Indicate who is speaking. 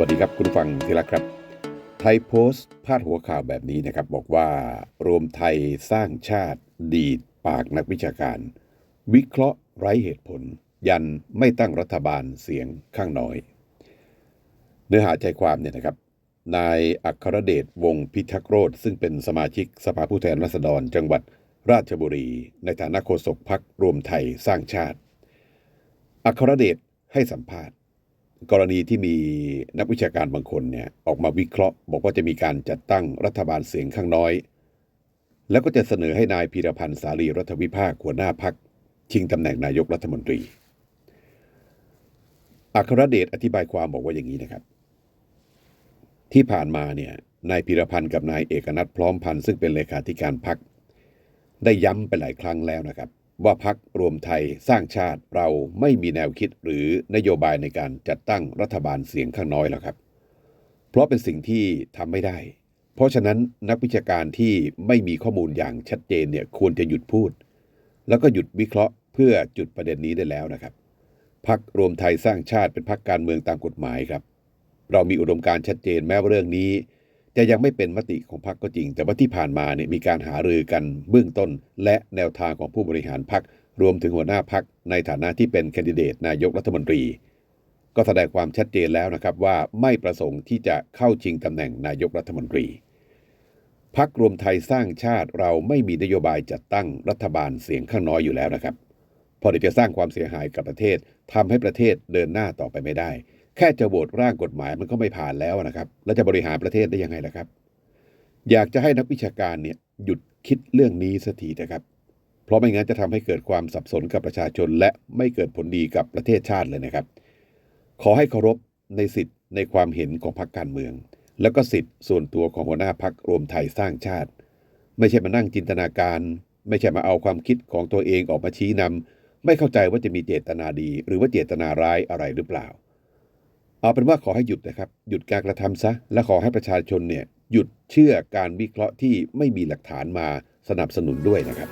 Speaker 1: วัสดีครับ คุณฟังที่รักครับ ไทยโพสต์พาดหัวข่าวแบบนี้นะครับ บอกว่ารวมไทยสร้างชาติดีดปากนักวิชาการ วิเคราะห์ไร้เหตุผล ยันไม่ตั้งรัฐบาลเสียงข้างน้อย เนื้อหาใจความเนี่ยนะครับ นายอัครเดชวงพิทักษ์โรธซึ่งเป็นสมาชิกสภาผู้แทนราษฎรจังหวัดราชบุรี ในฐานะโฆษกพักรวมไทยสร้างชาติ อัครเดชให้สัมภาษณ์ กรณีที่มีนักวิชาการบางคนเนี่ยออกมาวิเคราะห์ บอกว่าจะมีการจัดตั้งรัฐบาลเสียงข้างน้อย แล้วก็จะเสนอให้นายพีรพันธ์สารีรัฐวิภาคหัวหน้าพักชิงตำแหน่งนายกรัฐมนตรี อัครเดชอธิบายความบอกว่าอย่างนี้นะครับ ที่ผ่านมาเนี่ยนายพีรพันธ์กับนายเอกนัทพร้อมพันธ์ซึ่งเป็นเลขาธิการพักได้ย้ำไปหลายครั้งแล้วนะครับ ว่าพักรวมไทยสร้างชาติเราไม่มีแนวคิดหรือนโยบายในการจัดตั้งรัฐบาลเสียงข้างน้อยแล้วครับ เพราะเป็นสิ่งที่ทำไม่ได้ เพราะฉะนั้นนักวิชาการที่ไม่มีข้อมูลอย่างชัดเจนเนี่ยควรจะหยุดพูด แล้วก็หยุดวิเคราะห์เพื่อจุดประเด็นนี้ได้แล้วนะครับพักรวมไทยสร้างชาติเป็นพักการเมืองตามกฎหมายครับ เรามีอุดมการชัดเจนแม้ว่าเรื่องนี้ จะยังไม่เป็นมติของพรรคก็จริง แต่ว่าที่ผ่านมาเนี่ยมีการหารือกันเบื้องต้น และแนวทางของผู้บริหารพรรครวมถึงหัวหน้าพรรคในฐานะที่เป็นแคนดิเดตนายกรัฐมนตรี ก็แสดงความชัดเจนแล้วนะครับว่าไม่ประสงค์ที่จะเข้าชิงตำแหน่งนายกรัฐมนตรีพรรครวมไทยสร้างชาติเราไม่มีนโยบายจัดตั้งรัฐบาลเสียงข้างน้อยอยู่แล้วนะครับเพอจะสร้างความเสียหายกับประเทศทำให้ประเทศเดินหน้าต่อไปไม่ได้ แค่จะโหวตร่างกฎหมายมันก็ไม่ผ่านแล้วนะครับ แล้วจะบริหารประเทศได้ยังไงล่ะครับ อยากจะให้นักวิชาการเนี่ยหยุดคิดเรื่องนี้สักทีนะครับ เพราะไม่งั้นจะทำให้เกิดความสับสนกับประชาชน และไม่เกิดผลดีกับประเทศชาติเลยนะครับ ขอให้เคารพในสิทธิ์ในความเห็นของพรรคการเมือง แล้วก็สิทธิ์ส่วนตัวของหัวหน้าพรรครวมไทยสร้างชาติ ไม่ใช่มานั่งจินตนาการ ไม่ใช่มาเอาความคิดของตัวเองออกมาชี้นำไม่เข้าใจว่าจะมีเจตนาดี หรือว่าเจตนาร้ายอะไรหรือเปล่า เอาเป็นว่าขอให้หยุดนะครับ หยุดการกระทำซะ และขอให้ประชาชนเนี่ยหยุดเชื่อการวิเคราะห์ที่ไม่มีหลักฐานมาสนับสนุนด้วยนะครับ